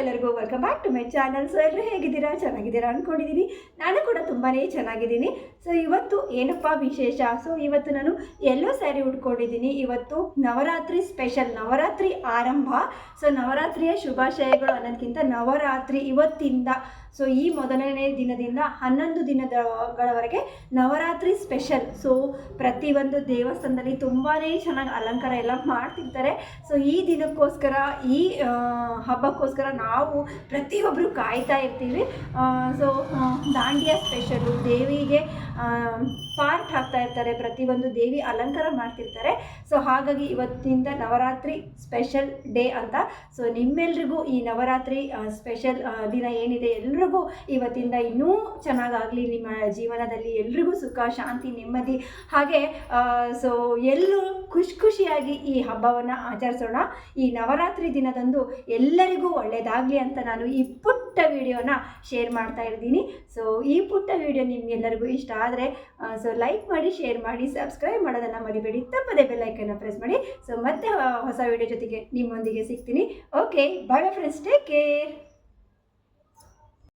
ಎಲ್ಲರಿಗೂ welcome back to my channel so ಎಲ್ಲರೂ ಹೇಗಿದ್ದೀರಾ? ಚೆನ್ನಾಗಿದ್ದೀರಾ ಅಂದ್ಕೊಂಡಿದ್ದೀನಿ ನಾನು ಕೂಡ ತುಂಬಾ ಚೆನ್ನಾಗಿದ್ದೀನಿ. ಸೊ ಇವತ್ತು ಏನಪ್ಪ ವಿಶೇಷ? ಸೊ ಇವತ್ತು ನಾನು ಎಲ್ಲೋ ಸ್ಯಾರಿ ಉಟ್ಕೊಂಡಿದ್ದೀನಿ ಇವತ್ತು ನವರಾತ್ರಿ ಸ್ಪೆಷಲ್ ನವರಾತ್ರಿ ಆರಂಭ. ಸೊ ನವರಾತ್ರಿಯ ಶುಭಾಶಯಗಳು ಅನ್ನೋದಕ್ಕಿಂತ ನವರಾತ್ರಿ ಇವತ್ತಿಂದ. ಸೊ ಈ ಮೊದಲನೇ ದಿನದಿಂದ ಹನ್ನೊಂದು ದಿನದಗಳವರೆಗೆ ನವರಾತ್ರಿ ಸ್ಪೆಷಲ್ ಸೊ ಪ್ರತಿಯೊಂದು ದೇವಸ್ಥಾನದಲ್ಲಿ ತುಂಬಾ ಚೆನ್ನಾಗಿ ಅಲಂಕಾರ ಎಲ್ಲ ಮಾಡ್ತಿರ್ತಾರೆ. ಸೊ ಈ ದಿನಕ್ಕೋಸ್ಕರ, ಈ ಹಬ್ಬಕ್ಕೋಸ್ಕರ ನಾವು ಪ್ರತಿಯೊಬ್ಬರು ಕಾಯ್ತಾ ಇರ್ತೀವಿ. ಸೊ ದಾಂಡಿಯಾ ಸ್ಪೆಷಲು ದೇವಿಗೆ ಪಾರ್ಟ್ ಹಾಕ್ತಾ ಇರ್ತಾರೆ, ಪ್ರತಿಯೊಂದು ದೇವಿ ಅಲಂಕಾರ ಮಾಡ್ತಿರ್ತಾರೆ. ಸೊ ಹಾಗಾಗಿ ಇವತ್ತಿನಿಂದ ನವರಾತ್ರಿ ಸ್ಪೆಷಲ್ ಡೇ ಅಂತ. ಸೊ ನಿಮ್ಮೆಲ್ರಿಗೂ ಈ ನವರಾತ್ರಿ ಸ್ಪೆಷಲ್ ದಿನ ಏನಿದೆ ಎಲ್ರಿಗೂ ಇವತ್ತಿಂದ ಇನ್ನೂ ಚೆನ್ನಾಗಾಗಲಿ. ನಿಮ್ಮ ಜೀವನದಲ್ಲಿ ಎಲ್ರಿಗೂ ಸುಖ, ಶಾಂತಿ, ನೆಮ್ಮದಿ. ಹಾಗೆ ಸೊ ಎಲ್ಲರೂ ಖುಷಿ ಖುಷಿಯಾಗಿ ಈ ಹಬ್ಬವನ್ನು ಆಚರಿಸೋಣ. ಈ ನವರಾತ್ರಿ ದಿನದಂದು ಎಲ್ಲರಿಗೂ ಒಳ್ಳೆಯದಾಗಲಿ ಅಂತ ನಾನು ಈ ಪುಟ್ಟ ವಿಡಿಯೋನ ಶೇರ್ ಮಾಡ್ತಾ ಇದ್ದೀನಿ ಸೊ ಈ ಪುಟ್ಟ ವಿಡಿಯೋ ನಿಮಗೆಲ್ಲರಿಗೂ ಇಷ್ಟ ಆದರೆ ಸೊ ಲೈಕ್ ಮಾಡಿ ಶೇರ್ ಮಾಡಿ ಸಬ್ಸ್ಕ್ರೈಬ್ ಮಾಡೋದನ್ನು ಮರಿಬೇಡಿ. ತಪ್ಪದೆ ಬೆಲ್ಲೈಕನ್ನು ಪ್ರೆಸ್ ಮಾಡಿ. ಸೊ ಮತ್ತೆ ಹೊಸ ವಿಡಿಯೋ ಜೊತೆಗೆ ನಿಮ್ಮೊಂದಿಗೆ ಸಿಗ್ತೀನಿ. Okay bye friends take care